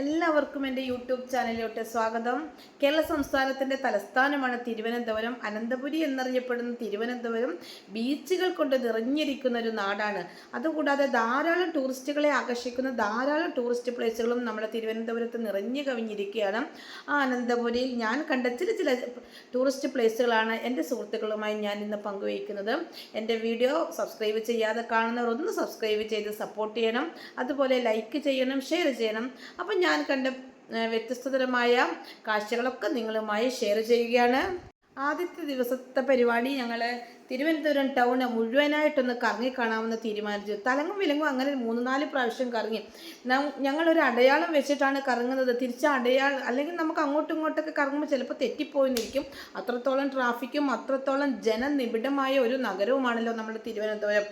എല്ലാവർക്കും എന്റെ യൂട്യൂബ് ചാനലിലോട്ട് സ്വാഗതം. കേരള സംസ്ഥാനത്തിന്റെ തലസ്ഥാനമാണ് തിരുവനന്തപുരം. അനന്തപുരി എന്നറിയപ്പെടുന്ന തിരുവനന്തപുരം ബീച്ചുകൾ കൊണ്ട് നിറഞ്ഞിരിക്കുന്ന ഒരു നാടാണ്. അതുകൂടാതെ ധാരാളം ടൂറിസ്റ്റുകളെ ആകർഷിക്കുന്ന ധാരാളം ടൂറിസ്റ്റ് പ്ലേസുകളും നമ്മുടെ തിരുവനന്തപുരത്ത് നിറഞ്ഞു കവിഞ്ഞിരിക്കുകയാണ്. ആ അനന്തപുരിയിൽ ഞാൻ കണ്ട ചില ചില ടൂറിസ്റ്റ് പ്ലേസുകളാണ് എന്റെ സുഹൃത്തുക്കളുമായി ഞാൻ ഇന്ന് പങ്കുവയ്ക്കുന്നത്. എന്റെ വീഡിയോ സബ്സ്ക്രൈബ് ചെയ്യാതെ കാണുന്നവർ ഒന്ന് സബ്സ്ക്രൈബ് ചെയ്ത് സപ്പോർട്ട് ചെയ്യണം. അതുപോലെ ലൈക്ക് ചെയ്യണം ഷെയർ ചെയ്യണം. അപ്പം ഞാൻ കണ്ട വ്യത്യസ്തതരമായ കാഴ്ചകളൊക്കെ നിങ്ങളുമായി ഷെയർ ചെയ്യുകയാണ്. ആദ്യത്തെ ദിവസത്തെ പരിപാടി ഞങ്ങൾ തിരുവനന്തപുരം ടൗണ് മുഴുവനായിട്ടൊന്ന് കറങ്ങി കാണാമെന്ന് തീരുമാനിച്ചു. തലങ്ങും വിലങ്ങും അങ്ങനെ മൂന്ന് നാല് പ്രാവശ്യം കറങ്ങി. ഞങ്ങളൊരു അടയാളം വെച്ചിട്ടാണ് കറങ്ങുന്നത്. തിരിച്ച് അടയാളം അല്ലെങ്കിൽ നമുക്ക് അങ്ങോട്ടും ഇങ്ങോട്ടൊക്കെ കറങ്ങുമ്പോൾ ചിലപ്പോൾ തെറ്റിപ്പോയിന്നിരിക്കും. അത്രത്തോളം ട്രാഫിക്കും അത്രത്തോളം ജനനിബിഡമായ ഒരു നഗരവുമാണല്ലോ നമ്മുടെ തിരുവനന്തപുരം.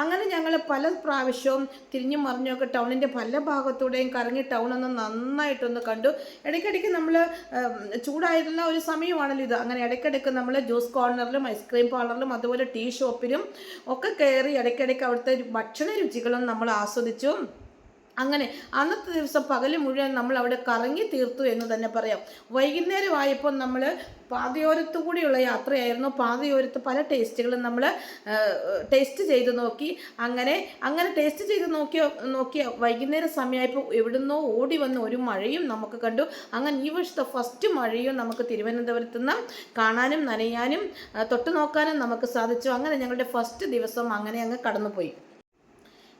അങ്ങനെ ഞങ്ങൾ പല പ്രാവശ്യവും തിരിഞ്ഞു മറിഞ്ഞൊക്കെ ടൗണിന്റെ പല ഭാഗത്തൂടെയും കറങ്ങി ടൗണൊന്ന് നന്നായിട്ടൊന്ന് കണ്ടു. ഇടയ്ക്കിടയ്ക്ക് നമ്മൾ ചൂടായിരുന്ന ഒരു സമയമാണല്ലോ ഇത്. അങ്ങനെ ഇടയ്ക്കിടയ്ക്ക് നമ്മൾ ജ്യൂസ് കോർണറിലും ഐസ്ക്രീം പാർലറിലും അതുപോലെ ടീ ഷോപ്പിലും ഒക്കെ കയറി ഇടയ്ക്കിടയ്ക്ക് അവിടുത്തെ ഭക്ഷണ രുചികളും നമ്മൾ ആസ്വദിച്ചു. അങ്ങനെ അന്നത്തെ ദിവസം പകൽ മുഴുവൻ നമ്മൾ അവിടെ കറങ്ങി തീർത്തു എന്ന് തന്നെ പറയാം. വൈകുന്നേരമായപ്പോൾ നമ്മൾ പാതയോരത്ത് കൂടിയുള്ള യാത്രയായിരുന്നു. പാതയോരത്ത് പല ടേസ്റ്റുകളും നമ്മൾ ടേസ്റ്റ് ചെയ്ത് നോക്കി. അങ്ങനെ അങ്ങനെ ടേസ്റ്റ് ചെയ്ത് നോക്കിയ നോക്കിയ വൈകുന്നേര സമയമായപ്പോൾ എവിടുന്നോ ഓടി വന്ന ഒരു മഴയും നമുക്ക് കണ്ടു. അങ്ങനെ ഈ വർഷത്തെ ഫസ്റ്റ് മഴയും നമുക്ക് തിരുവനന്തപുരത്ത് നിന്ന് കാണാനും നനയാനും തൊട്ടുനോക്കാനും നോക്കാനും നമുക്ക് സാധിച്ചു. അങ്ങനെ ഞങ്ങളുടെ ഫസ്റ്റ് ദിവസം അങ്ങനെ അങ്ങ് കടന്നുപോയി.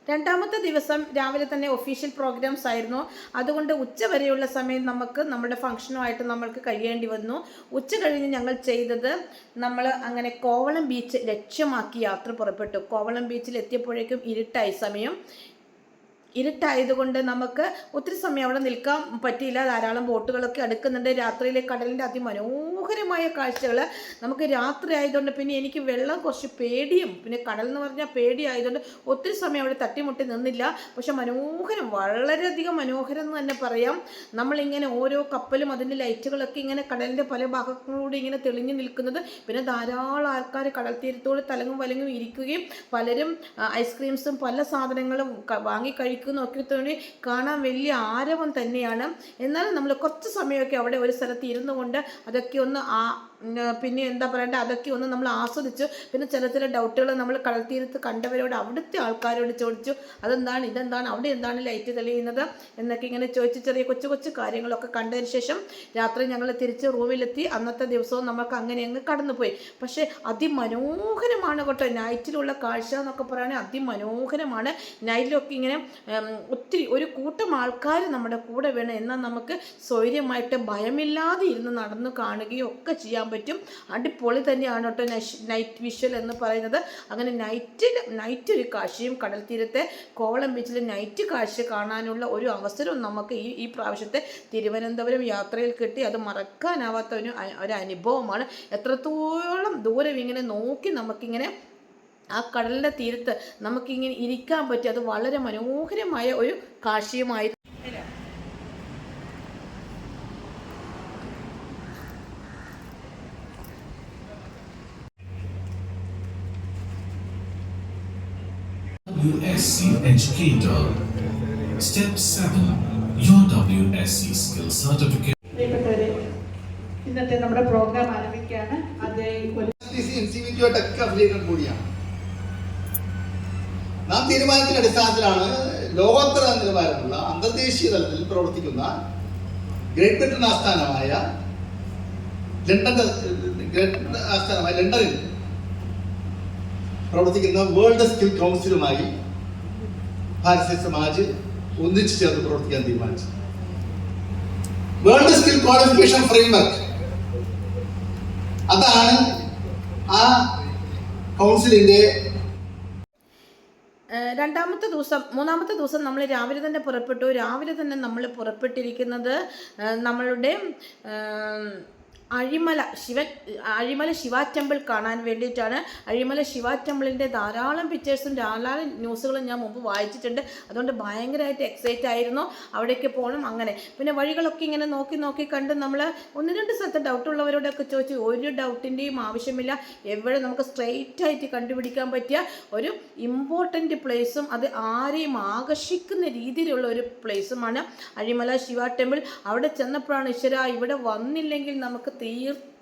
രണ്ടാമത്തെ ദിവസം രാവിലെ തന്നെ ഒഫീഷ്യൽ പ്രോഗ്രാംസ് ആയിരുന്നു. അതുകൊണ്ട് ഉച്ച വരെയുള്ള സമയം നമുക്ക് നമ്മുടെ ഫംഗ്ഷനുമായിട്ട് നമ്മൾക്ക് കഴിയേണ്ടി വന്നു. ഉച്ച കഴിഞ്ഞ് ഞങ്ങൾ ചെയ്തത് നമ്മൾ അങ്ങനെ കോവളം ബീച്ച് ലക്ഷ്യമാക്കി യാത്ര പുറപ്പെട്ടു. കോവളം ബീച്ചിൽ എത്തിയപ്പോഴേക്കും ഇരുട്ടായി സമയം. ഇരുട്ടായതുകൊണ്ട് നമുക്ക് ഒത്തിരി സമയം അവിടെ നിൽക്കാൻ പറ്റിയില്ല. ധാരാളം ബോട്ടുകളൊക്കെ അടുക്കുന്നുണ്ട്. രാത്രിയിലെ കടലിന്റെ അതിമനോഹരമായ കാഴ്ചകൾ നമുക്ക് രാത്രി ആയതുകൊണ്ട് പിന്നെ എനിക്ക് വെള്ളം കുറച്ച് പേടിയും. പിന്നെ കടൽ എന്ന് പറഞ്ഞാൽ പേടി ആയതുകൊണ്ട് ഒത്തിരി സമയം അവിടെ തട്ടിമുട്ടി നിന്നില്ല. പക്ഷെ മനോഹരം വളരെയധികം മനോഹരം എന്ന് തന്നെ പറയാം. നമ്മളിങ്ങനെ ഓരോ കപ്പലും അതിന്റെ ലൈറ്റുകളൊക്കെ ഇങ്ങനെ കടലിന്റെ പല ഭാഗങ്ങളിലൂടെ ഇങ്ങനെ തെളിഞ്ഞു നിൽക്കുന്നത്. പിന്നെ ധാരാളം ആൾക്കാർ കടൽ തീരത്തോട് തലങ്ങും വലങ്ങും ഇരിക്കുകയും പലരും ഐസ്ക്രീംസും പല സാധനങ്ങളും വാങ്ങി കഴിക്കുന്നൊക്കെ തോന്നി കാണാൻ വലിയ ആരവം തന്നെയാണ്. എന്നാലും നമ്മൾ കുറച്ച് സമയമൊക്കെ അവിടെ ഒരു സ്ഥലത്ത് ഇരുന്നു കൊണ്ട് അതൊക്കെ ഒന്ന് ആ ഉം, പിന്നെ എന്താ പറയണ്ടേ അതൊക്കെ ഒന്ന് നമ്മൾ ആസ്വദിച്ചു പിന്നെ ചില ചില ഡൗട്ടുകൾ നമ്മൾ കടൽത്തീരത്ത് കണ്ടവരോട് അവിടുത്തെ ആൾക്കാരോട് ചോദിച്ചു അതെന്താണ് ഇതെന്താണ് അവിടെ എന്താണ് ലൈറ്റ് തെളിയുന്നത്? എന്നൊക്കെ ഇങ്ങനെ ചോദിച്ച് ചെറിയ കൊച്ചു കൊച്ചു കാര്യങ്ങളൊക്കെ കണ്ടതിന് ശേഷം രാത്രി ഞങ്ങൾ തിരിച്ച് റൂമിലെത്തി. അന്നത്തെ ദിവസവും നമുക്ക് അങ്ങനെ അങ്ങ് കടന്നുപോയി. പക്ഷേ അതിമനോഹരമാണ് കേട്ടോ നൈറ്റിലുള്ള കാഴ്ച എന്നൊക്കെ പറയുകയാണെങ്കിൽ അതിമനോഹരമാണ്. നൈറ്റിലൊക്കെ ഇങ്ങനെ ഒത്തിരി ഒരു കൂട്ടം ആൾക്കാർ നമ്മുടെ കൂടെ വേണം. എന്നാൽ നമുക്ക് സ്വൈര്യമായിട്ട് ഭയമില്ലാതെ ഇരുന്ന് നടന്നു കാണുകയും ഒക്കെ ചെയ്യാൻ പറ്റും. അടിപൊളി തന്നെയാണ് കേട്ടോ നൈറ്റ് വിഷ്വൽ എന്ന് പറയുന്നത്. അങ്ങനെ നൈറ്റിൽ നൈറ്റ് ഒരു കാഴ്ചയും കടൽ തീരത്തെ കോളം ബീച്ചിൽ നൈറ്റ് കാഴ്ച കാണാനുള്ള ഒരു അവസരവും നമുക്ക് ഈ ഈ പ്രാവശ്യത്തെ തിരുവനന്തപുരം യാത്രയിൽ കിട്ടി. അത് മറക്കാനാവാത്ത ഒരു ഒരു അനുഭവമാണ്. എത്രത്തോളം ദൂരം ഇങ്ങനെ നോക്കി നമുക്കിങ്ങനെ ആ കടലിന്റെ തീരത്ത് നമുക്കിങ്ങനെ ഇരിക്കാൻ പറ്റി അത് വളരെ മനോഹരമായ ഒരു കാഴ്ചയുമായിരുന്നു WSC Educator. Step 7. Your WSC Skill Certificate. ഇന്നത്തെ നമ്മുടെ പ്രോഗ്രാം ആരംഭിക്കുകയാണ് അഫിലിയേറ്റഡ് കൂടിയാണ് നാം തീരുമാനത്തിന്റെ അടിസ്ഥാനത്തിലാണ് ലോകോത്തര നിലവാരമുള്ള അന്തർദേശീയ തലത്തിൽ പ്രവർത്തിക്കുന്ന ഗ്രേറ്റ് ബ്രിട്ടൻ ആസ്ഥാനമായ ലണ്ടന്റെ ഗ്രേറ്റ് ബ്രിട്ടൻ ആസ്ഥാനമായ ലണ്ടനിൽ പ്രവർത്തിക്കുന്ന വേൾഡ് സ്കിൽ കൗൺസിലുമായി ഭാരതീയ സമാജ് ഒന്നിച്ചു ചേർന്ന് പ്രവർത്തിക്കാൻ തീരുമാനിച്ചു. World skill qualification framework. അതാണ് ആ കൗൺസിലിന്റെ രണ്ടാമത്തെ ദിവസം മൂന്നാമത്തെ ദിവസം നമ്മൾ രാവിലെ തന്നെ പുറപ്പെട്ടു. രാവിലെ തന്നെ നമ്മൾ പുറപ്പെട്ടിരിക്കുന്നത് നമ്മളുടെ അഴിമല ശിവൻ അഴിമല ശിവ ടെമ്പിൾ കാണാൻ വേണ്ടിയിട്ടാണ് അഴിമല ശിവ ടെമ്പിളിന്റെ ധാരാളം പിക്ചേഴ്സും ധാരാളം ന്യൂസുകളും ഞാൻ മുമ്പ് വായിച്ചിട്ടുണ്ട്. അതുകൊണ്ട് ഭയങ്കരമായിട്ട് എക്സൈറ്റ് ആയിരുന്നു. അവിടേക്ക് പോകണം അങ്ങനെ. പിന്നെ വഴികളൊക്കെ ഇങ്ങനെ നോക്കി നോക്കി കണ്ട് നമ്മൾ ഒന്ന് രണ്ട് സ്ഥലത്ത് ഡൗട്ടുള്ളവരോടൊക്കെ ചോദിച്ചു ഒരു ഡൗട്ടിന്റെയും ആവശ്യമില്ല. എവിടെ നമുക്ക് സ്ട്രെയിറ്റ് ആയിട്ട് കണ്ടുപിടിക്കാൻ പറ്റിയ ഒരു ഇമ്പോർട്ടന്റ് പ്ലേസും അത് ആരെയും ആകർഷിക്കുന്ന രീതിയിലുള്ള ഒരു പ്ലേസുമാണ് അഴിമല ശിവ ടെമ്പിൾ. അവിടെ ചെന്നപ്പോഴാണ് ഈശ്വര ഇവിടെ വന്നില്ലെങ്കിൽ നമുക്ക് തീർത്തും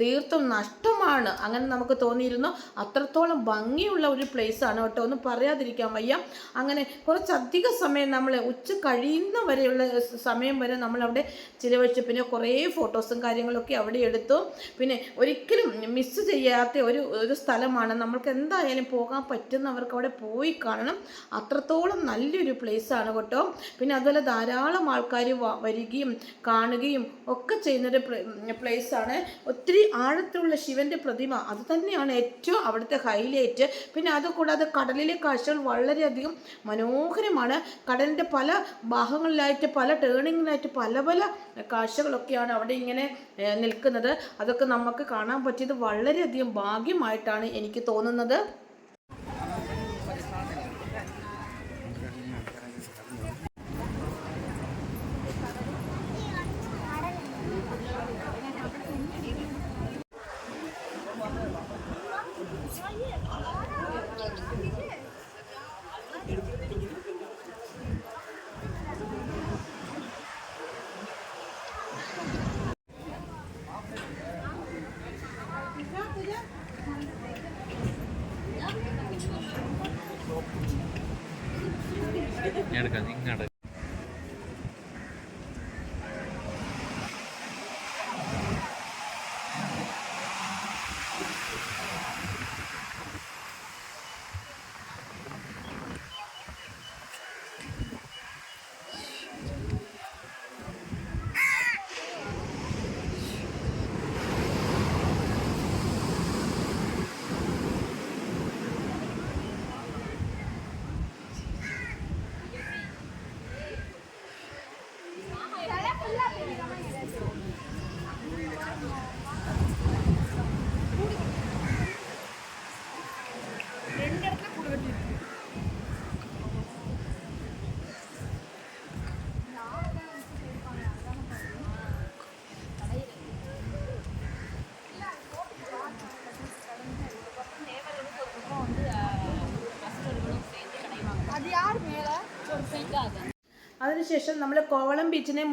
തീർത്തും നഷ്ടമാണ് അങ്ങനെ നമുക്ക് തോന്നിയിരുന്നു. അത്രത്തോളം ഭംഗിയുള്ള ഒരു പ്ലേസ് ആണ് കേട്ടോ. ഒന്നും പറയാതിരിക്കാൻ വയ്യ. അങ്ങനെ കുറച്ചധിക സമയം നമ്മൾ ഉച്ച കഴിയുന്ന വരെയുള്ള സമയം വരെ നമ്മൾ അവിടെ ചിലവഴിച്ചു പിന്നെ കുറേ ഫോട്ടോസും കാര്യങ്ങളൊക്കെ അവിടെ എടുത്തു. പിന്നെ ഒരിക്കലും മിസ് ചെയ്യാത്ത ഒരു ഒരു സ്ഥലമാണ്. നമ്മൾക്ക് എന്തായാലും പോകാൻ പറ്റുന്നവർക്ക് അവിടെ പോയി കാണണം. അത്രത്തോളം നല്ലൊരു ആണ് കേട്ടോ. പിന്നെ അതുപോലെ ധാരാളം ആൾക്കാർ വരികയും കാണുകയും ഒക്കെ ചെയ്യുന്നൊരു ആണ്. ഒത്തിരി ആഴത്തിലുള്ള ശിവന്റെ പ്രതിമ. അത് തന്നെയാണ് ഏറ്റവും അവിടുത്തെ ഹൈലൈറ്റ് പിന്നെ അതുകൂടാതെ കടലിലെ കാഴ്ചകൾ വളരെയധികം മനോഹരമാണ്. കടലിന്റെ പല ഭാഗങ്ങളിലായിട്ട് പല ടേണിങ്ങിലായിട്ട് പല പല കാഴ്ചകളൊക്കെയാണ് അവിടെ ഇങ്ങനെ നിൽക്കുന്നത്. അതൊക്കെ നമുക്ക് കാണാൻ പറ്റിയത് വളരെയധികം ഭാഗ്യമായിട്ടാണ് എനിക്ക് തോന്നുന്നത്. ഞാൻ എടുക്കാം ഇങ്ങോട്ട് അതിനുശേഷം നമ്മൾ കോവളം ബീച്ചിനെ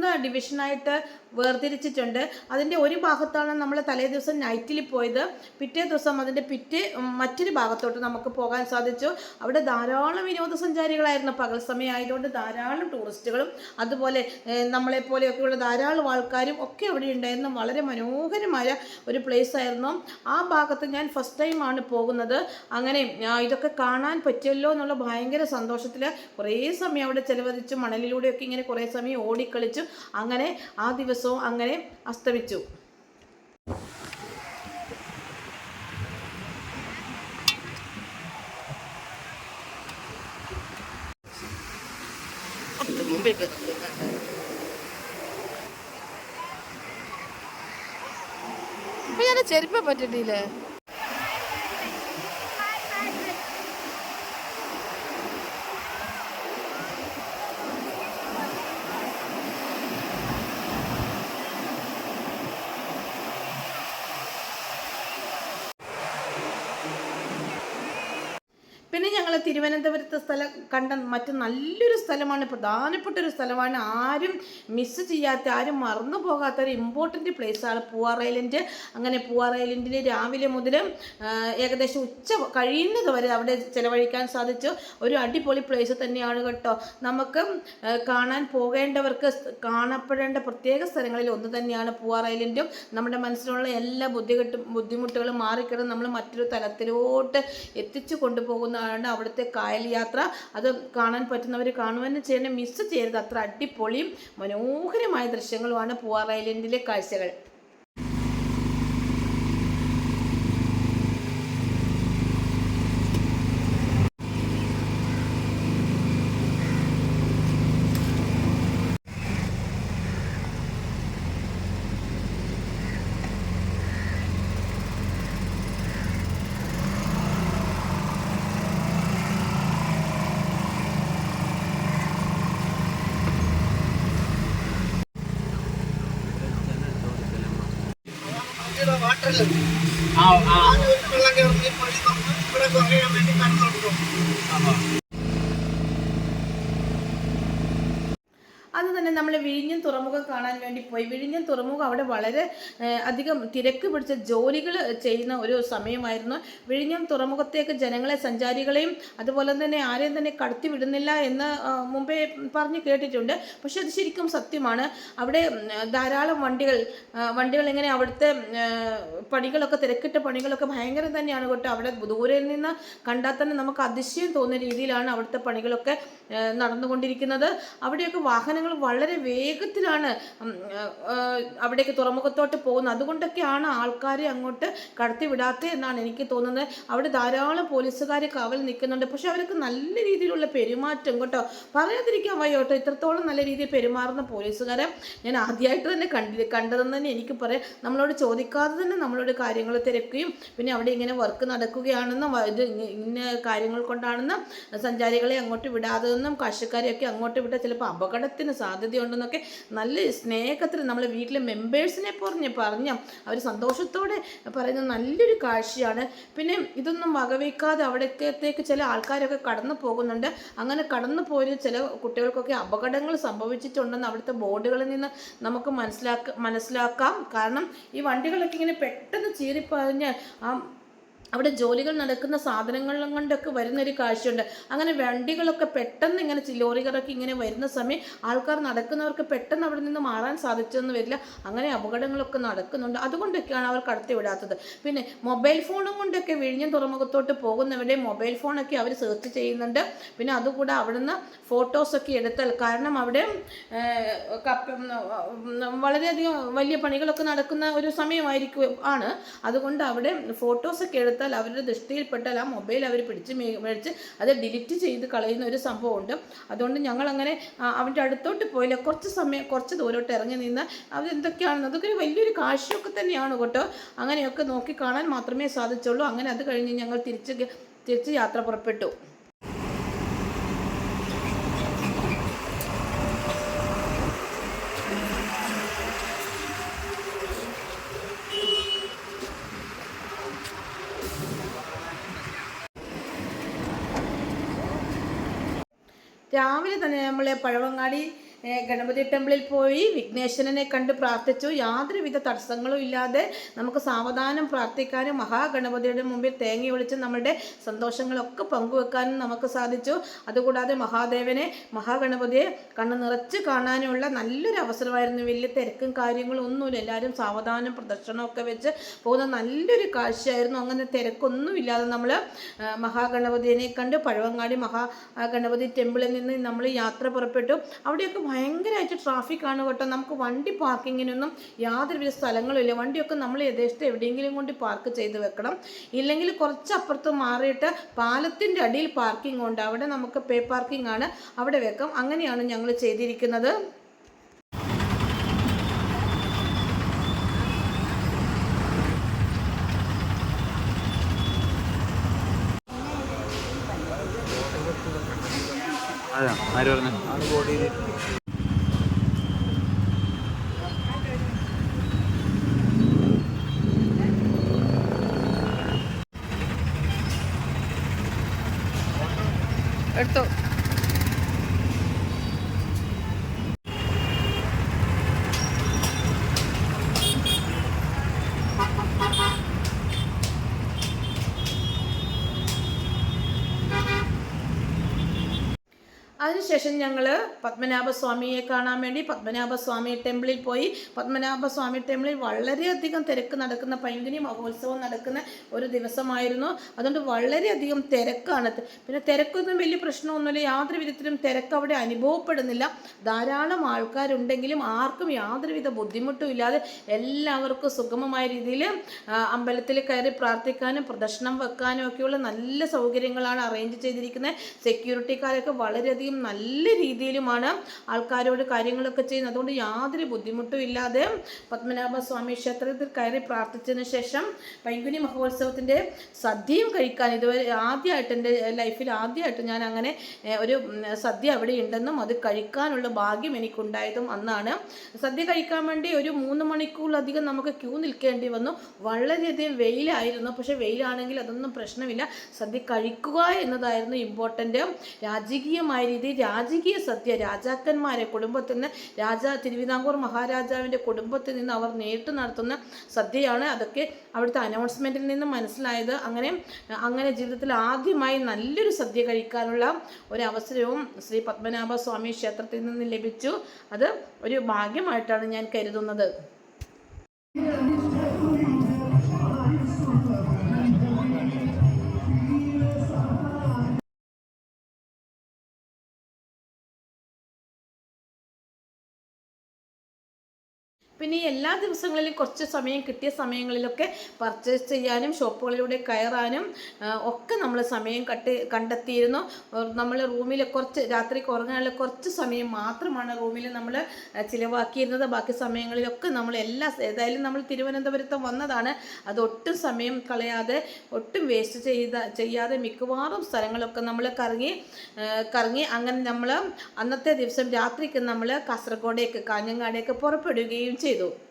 മൂന്ന് ഡിവിഷനായിട്ട് വേർതിരിച്ചിട്ടുണ്ട്. അതിന്റെ ഒരു ഭാഗത്താണ് നമ്മൾ തലേ ദിവസം നൈറ്റിൽ പോയത്. പിറ്റേ ദിവസം അതിന്റെ പിറ്റ് മറ്റൊരു ഭാഗത്തോട്ട് നമുക്ക് പോകാൻ സാധിച്ചു. അവിടെ ധാരാളം വിനോദസഞ്ചാരികളായിരുന്നു. പകൽ സമയം ആയതുകൊണ്ട് ധാരാളം ടൂറിസ്റ്റുകളും അതുപോലെ നമ്മളെപ്പോലെയൊക്കെയുള്ള ധാരാളം ആൾക്കാരും ഒക്കെ അവിടെ ഉണ്ടായിരുന്നു. വളരെ മനോഹരമായ ഒരു പ്ലേസ് ആയിരുന്നു. ആ ഭാഗത്ത് ഞാൻ ഫസ്റ്റ് ടൈമാണ് പോകുന്നത്. അങ്ങനെ ഇതൊക്കെ കാണാൻ പറ്റുമല്ലോ എന്നുള്ള ഭയങ്കര സന്തോഷത്തിൽ കുറേ സമയം അവിടെ ചെലവഴിച്ചു. മണലിലൂടെയൊക്കെ ഇങ്ങനെ കുറേ സമയം ഓടിക്കളിച്ചു. അങ്ങനെ ആ ദിവസവും അങ്ങനെ അസ്തമിച്ചു. ഇപ്പൊ ഞാൻ പിന്നെ ഞങ്ങൾ തിരുവനന്തപുരത്തെ സ്ഥലം കണ്ട മറ്റു നല്ലൊരു സ്ഥലമാണ് പ്രധാനപ്പെട്ട ഒരു സ്ഥലമാണ്. ആരും മിസ് ചെയ്യാത്ത ആരും മറന്നു പോകാത്ത ഒരു ഇമ്പോർട്ടന്റ് പ്ലേസാണ് പൂവാർ ഐലൻഡ് അങ്ങനെ പൂവാർ ഐലൻഡിൽ രാവിലെ മുതൽ ഏകദേശം ഉച്ച കഴിയുന്നത് വരെ അവിടെ ചിലവഴിക്കാൻ സാധിച്ചു. ഒരു അടിപൊളി പ്ലേസ് തന്നെയാണ് കേട്ടോ. നമുക്ക് കാണാൻ പോകേണ്ടവർക്ക് കാണപ്പെടേണ്ട പ്രത്യേക സ്ഥലങ്ങളിൽ ഒന്ന് തന്നെയാണ് പൂവാർ ഐലൻഡും നമ്മുടെ മനസ്സിലുള്ള എല്ലാ ബുദ്ധിമുട്ടും ബുദ്ധിമുട്ടുകളും മാറിക്കിടന്ന് നമ്മൾ മറ്റൊരു തലത്തിലോട്ട് എത്തിച്ചു കൊണ്ടുപോകുന്നതാണ് അവിടുത്തെ കായൽ യാത്ര അത് കാണാൻ പറ്റുന്നവർ കാണുവാനും ചെയ്യണം. മിസ് ചെയ്യരുത്. അത്ര അടിപൊളിയും മനോഹരമായ ദൃശ്യങ്ങളുമാണ് പൂവാർ ഐലൻഡിലെ കാഴ്ചകൾ. വാട്ടറിൽ വെള്ളം കയറുന്ന ഈ പള്ളി നമ്മൾ ഇവിടെ കുറയാൻ വേണ്ടി കടന്നു അത് തന്നെ നമ്മൾ വിഴിഞ്ഞം തുറമുഖം കാണാൻ വേണ്ടി പോയി. വിഴിഞ്ഞം തുറമുഖം അവിടെ വളരെ അധികം തിരക്ക് പിടിച്ച ജോലികൾ ചെയ്യുന്ന ഒരു സമയമായിരുന്നു. വിഴിഞ്ഞം തുറമുഖത്തേക്ക് ജനങ്ങളെ സഞ്ചാരികളെയും അതുപോലെ തന്നെ ആരെയും തന്നെ കടത്തി വിടുന്നില്ല എന്ന് മുമ്പേ പറഞ്ഞു കേട്ടിട്ടുണ്ട്. പക്ഷെ അത് ശരിക്കും സത്യമാണ്. അവിടെ ധാരാളം വണ്ടികൾ വണ്ടികൾ ഇങ്ങനെ അവിടുത്തെ പണികളൊക്കെ തിരക്കിട്ട പണികളൊക്കെ ഭയങ്കരം തന്നെയാണ് കേട്ടോ. അവിടെ ദൂരെ നിന്ന് കണ്ടാൽ തന്നെ നമുക്ക് അതിശയം തോന്നുന്ന രീതിയിലാണ് അവിടുത്തെ പണികളൊക്കെ നടന്നുകൊണ്ടിരിക്കുന്നത്. അവിടെയൊക്കെ വാഹനങ്ങൾ വളരെ വേഗത്തിലാണ് അവിടേക്ക് തുറമുഖത്തോട്ട് പോകുന്നത്. അതുകൊണ്ടൊക്കെയാണ് ആൾക്കാരെ അങ്ങോട്ട് കടത്തി വിടാത്തത് എന്നാണ് എനിക്ക് തോന്നുന്നത്. അവിടെ ധാരാളം പോലീസുകാർ കാവൽ നിൽക്കുന്നുണ്ട്. പക്ഷെ അവർക്ക് നല്ല രീതിയിലുള്ള പെരുമാറ്റം കേട്ടോ. പറയാതിരിക്കാൻ വയ്യ കേട്ടോ. ഇത്രത്തോളം നല്ല രീതിയിൽ പെരുമാറുന്ന പോലീസുകാരെ ഞാൻ ആദ്യമായിട്ട് തന്നെ കണ്ടി കണ്ടതെന്ന് തന്നെ എനിക്ക് പറയാം. നമ്മളോട് ചോദിക്കാതെ തന്നെ നമ്മളോട് കാര്യങ്ങൾ തിരക്കുകയും പിന്നെ അവിടെ ഇങ്ങനെ വർക്ക് നടക്കുകയാണെന്നും ഇത് ഇന്ന കാര്യങ്ങൾ കൊണ്ടാണെന്നും സഞ്ചാരികളെ അങ്ങോട്ട് വിടാതെ നിന്നും കാശക്കാരെയൊക്കെ അങ്ങോട്ട് വിട്ടാൽ ചിലപ്പോൾ അപകടത്തിന് സാധ്യതയുണ്ടെന്നൊക്കെ നല്ല സ്നേഹത്തിൽ നമ്മൾ വീട്ടിലെ മെമ്പേഴ്സിനെ പറഞ്ഞ് പറഞ്ഞ അവർ സന്തോഷത്തോടെ പറയുന്ന നല്ലൊരു കാഴ്ചയാണ്. പിന്നെ ഇതൊന്നും വകവയ്ക്കാതെ അവിടത്തേക്ക് ചില ആൾക്കാരൊക്കെ കടന്നു പോകുന്നുണ്ട്. അങ്ങനെ കടന്നു പോയ ചില കുട്ടികൾക്കൊക്കെ അപകടങ്ങൾ സംഭവിച്ചിട്ടുണ്ടെന്ന് അവിടുത്തെ ബോർഡുകളിൽ നിന്ന് നമുക്ക് മനസ്സിലാക്ക മനസ്സിലാക്കാം. കാരണം ഈ വണ്ടികളൊക്കെ ഇങ്ങനെ പെട്ടെന്ന് ചീറിപ്പറിഞ്ഞ് ആ അവിടെ ജോലികൾ നടക്കുന്ന സാധനങ്ങളും കൊണ്ടൊക്കെ വരുന്നൊരു കാഴ്ചയുണ്ട്. അങ്ങനെ വണ്ടികളൊക്കെ പെട്ടെന്ന് ഇങ്ങനെ ലോറികളൊക്കെ ഇങ്ങനെ വരുന്ന സമയം ആൾക്കാർ നടക്കുന്നവർക്ക് പെട്ടെന്ന് അവിടെ നിന്ന് മാറാൻ സാധിച്ചെന്ന് വരില്ല. അങ്ങനെ അപകടങ്ങളൊക്കെ നടക്കുന്നുണ്ട്. അതുകൊണ്ടൊക്കെയാണ് അവർ കടത്തി വിടാത്തത്. പിന്നെ മൊബൈൽ ഫോണും കൊണ്ടൊക്കെ വിഴിഞ്ഞം തുറമുഖത്തോട്ട് പോകുന്നവരുടെ മൊബൈൽ ഫോണൊക്കെ അവർ സെർച്ച് ചെയ്യുന്നുണ്ട്. പിന്നെ അതുകൂടെ അവിടുന്ന് ഫോട്ടോസൊക്കെ എടുത്താൽ. കാരണം അവിടെ കപ്പ വളരെയധികം വലിയ പണികളൊക്കെ നടക്കുന്ന ഒരു സമയമായിരിക്കും ആണ്. അതുകൊണ്ട് അവിടെ ഫോട്ടോസൊക്കെ എടുത്താൽ അവരുടെ ദൃഷ്ടിയിൽപ്പെട്ടാൽ ആ മൊബൈൽ അവർ പിടിച്ച് മേടിച്ച് അത് ഡിലീറ്റ് ചെയ്ത് കളയുന്ന ഒരു സംഭവമുണ്ട്. അതുകൊണ്ട് ഞങ്ങളങ്ങനെ അവന്റെ അടുത്തോട്ട് പോയില്ല. കുറച്ച് സമയം കുറച്ച് ദൂരോട്ട് ഇറങ്ങി നിന്ന് അത് എന്തൊക്കെയാണെന്ന് അതൊക്കെ ഒരു വലിയൊരു കാഴ്ചയൊക്കെ തന്നെയാണ് കേട്ടോ. അങ്ങനെയൊക്കെ നോക്കി കാണാൻ മാത്രമേ സാധിച്ചുള്ളൂ. അങ്ങനെ അത് കഴിഞ്ഞ് ഞങ്ങൾ തിരിച്ച് തിരിച്ച് യാത്ര പുറപ്പെട്ടു രാവിലെ തന്നെ നമ്മൾ പഴവങ്ങാടി ഗണപതി ടെമ്പിളിൽ പോയി വിഘ്നേശ്വരനെ കണ്ട് പ്രാർത്ഥിച്ചു. യാതൊരുവിധ തടസ്സങ്ങളും ഇല്ലാതെ നമുക്ക് സാവധാനം പ്രാർത്ഥിക്കാനും മഹാഗണപതിയുടെ മുമ്പിൽ തേങ്ങ ഒളിച്ച് നമ്മളുടെ സന്തോഷങ്ങളൊക്കെ പങ്കുവെക്കാനും നമുക്ക് സാധിച്ചു. അതുകൂടാതെ മഹാദേവനെ മഹാഗണപതിയെ കണ്ണു നിറച്ച് കാണാനുള്ള നല്ലൊരു അവസരമായിരുന്നു. വലിയ തിരക്കും കാര്യങ്ങളും ഒന്നുമില്ല. എല്ലാവരും സാവധാനം പ്രദക്ഷിണമൊക്കെ വെച്ച് പോകുന്ന നല്ലൊരു കാഴ്ചയായിരുന്നു. അങ്ങനെ തിരക്കൊന്നും ഇല്ലാതെ നമ്മൾ മഹാഗണപതിയെ കണ്ട് പഴവങ്ങാടി മഹാഗണപതി ഗണപതി ടെമ്പിളിൽ നിന്ന് നമ്മൾ യാത്ര പുറപ്പെട്ടു. അവിടെയൊക്കെ ഭയങ്കരമായിട്ട് ട്രാഫിക്കാണ് കേട്ടോ. നമുക്ക് വണ്ടി പാർക്കിങ്ങിനൊന്നും യാതൊരുവിധ സ്ഥലങ്ങളില്ല. വണ്ടിയൊക്കെ നമ്മൾ യഥേഷ്ടം എവിടെയെങ്കിലും കൊണ്ട് പാർക്ക് ചെയ്ത് വെക്കണം. ഇല്ലെങ്കിൽ കുറച്ചപ്പുറത്ത് മാറിയിട്ട് പാലത്തിന്റെ അടിയിൽ പാർക്കിംഗ് ഉണ്ട്. അവിടെ നമുക്ക് പേ പാർക്കിംഗ് ആണ്. അവിടെ വെക്കാം. അങ്ങനെയാണ് ഞങ്ങൾ ചെയ്തിരിക്കുന്നത് അതാ ആര് പറഞ്ഞു എടുത്തോ. അതിനുശേഷം ഞങ്ങൾ പത്മനാഭസ്വാമിയെ കാണാൻ വേണ്ടി പത്മനാഭസ്വാമി ടെമ്പിളിൽ പോയി. പത്മനാഭസ്വാമി ടെമ്പിളിൽ വളരെയധികം തിരക്ക് നടക്കുന്ന പൈങ്കിനി മഹോത്സവം നടക്കുന്ന ഒരു ദിവസമായിരുന്നു. അതുകൊണ്ട് വളരെയധികം തിരക്കാണ്. പിന്നെ തിരക്കൊന്നും വലിയ പ്രശ്നമൊന്നുമില്ല. യാതൊരു വിധത്തിലും തിരക്ക് അവിടെ അനുഭവപ്പെടുന്നില്ല. ധാരാളം ആൾക്കാരുണ്ടെങ്കിലും ആർക്കും യാതൊരുവിധ ബുദ്ധിമുട്ടും ഇല്ലാതെ എല്ലാവർക്കും സുഗമമായ രീതിയിൽ അമ്പലത്തിൽ കയറി പ്രാർത്ഥിക്കാനും പ്രദർശനം വെക്കാനും ഒക്കെയുള്ള നല്ല സൗകര്യങ്ങളാണ് അറേഞ്ച് ചെയ്തിരിക്കുന്നത്. സെക്യൂരിറ്റിക്കാരൊക്കെ വളരെയധികം നല്ല രീതിയിലുമാണ് ആൾക്കാരോട് കാര്യങ്ങളൊക്കെ ചെയ്യുന്നത്. അതുകൊണ്ട് യാതൊരു ബുദ്ധിമുട്ടും ഇല്ലാതെ പത്മനാഭ സ്വാമി ക്ഷേത്രത്തിൽ കയറി പ്രാർത്ഥിച്ചതിന് ശേഷം പൈങ്കുനി മഹോത്സവത്തിന്റെ സദ്യയും കഴിക്കാൻ ഇതുവരെ ആദ്യമായിട്ട് എന്റെ ലൈഫിൽ ആദ്യമായിട്ട് ഞാൻ അങ്ങനെ ഒരു സദ്യ അവിടെ ഉണ്ടെന്നും അത് കഴിക്കാനുള്ള ഭാഗ്യം എനിക്കുണ്ടായതും അന്നാണ്. സദ്യ കഴിക്കാൻ വേണ്ടി ഒരു മൂന്ന് മണിക്കൂറിലധികം നമുക്ക് ക്യൂ നിൽക്കേണ്ടി വന്നു. വളരെയധികം വെയിലായിരുന്നു. പക്ഷേ വെയിലാണെങ്കിൽ അതൊന്നും പ്രശ്നമില്ല. സദ്യ കഴിക്കുക എന്നതായിരുന്നു ഇമ്പോർട്ടന്റ് രാജകീയമായ രീതിയിൽ രാജകീയ സദ്യ രാജാക്കന്മാരെ കുടുംബത്തിൽ നിന്ന് രാജാ തിരുവിതാംകൂർ മഹാരാജാവിന്റെ കുടുംബത്തിൽ നിന്ന് അവർ നേരിട്ട് നടത്തുന്ന സദ്യയാണ് അതൊക്കെ അവിടുത്തെ അനൗൺസ്മെന്റിൽ നിന്ന് മനസ്സിലായത്. അങ്ങനെ അങ്ങനെ ജീവിതത്തിൽ ആദ്യമായി നല്ലൊരു സദ്യ കഴിക്കാനുള്ള ഒരു അവസരവും ശ്രീ പത്മനാഭ സ്വാമി ക്ഷേത്രത്തിൽ നിന്ന് ലഭിച്ചു. അത് ഒരു ഭാഗ്യമായിട്ടാണ് ഞാൻ കരുതുന്നത്. പിന്നെ ഈ എല്ലാ ദിവസങ്ങളിലും കുറച്ച് സമയം കിട്ടിയ സമയങ്ങളിലൊക്കെ പർച്ചേസ് ചെയ്യാനും ഷോപ്പുകളിലൂടെ കയറാനും ഒക്കെ നമ്മൾ സമയം കട്ടി കണ്ടെത്തിയിരുന്നു. നമ്മൾ റൂമിൽ കുറച്ച് രാത്രി ഉറങ്ങാനുള്ള കുറച്ച് സമയം മാത്രമാണ് റൂമിൽ നമ്മൾ ചിലവാക്കിയിരുന്നത്. ബാക്കി സമയങ്ങളിലൊക്കെ നമ്മൾ എല്ലാ ഏതായാലും നമ്മൾ തിരുവനന്തപുരത്ത് വന്നതാണ്. അത് ഒട്ടും സമയം കളയാതെ ഒട്ടും വേസ്റ്റ് ചെയ്ത ചെയ്യാതെ മിക്കവാറും സ്ഥലങ്ങളൊക്കെ നമ്മൾ കറങ്ങി കറങ്ങി അങ്ങനെ നമ്മൾ അന്നത്തെ ദിവസം രാത്രിക്ക് നമ്മൾ കാസർഗോഡേക്ക് കാഞ്ഞങ്ങാടേക്ക് പുറപ്പെടുകയും ചെയ്തു sentido?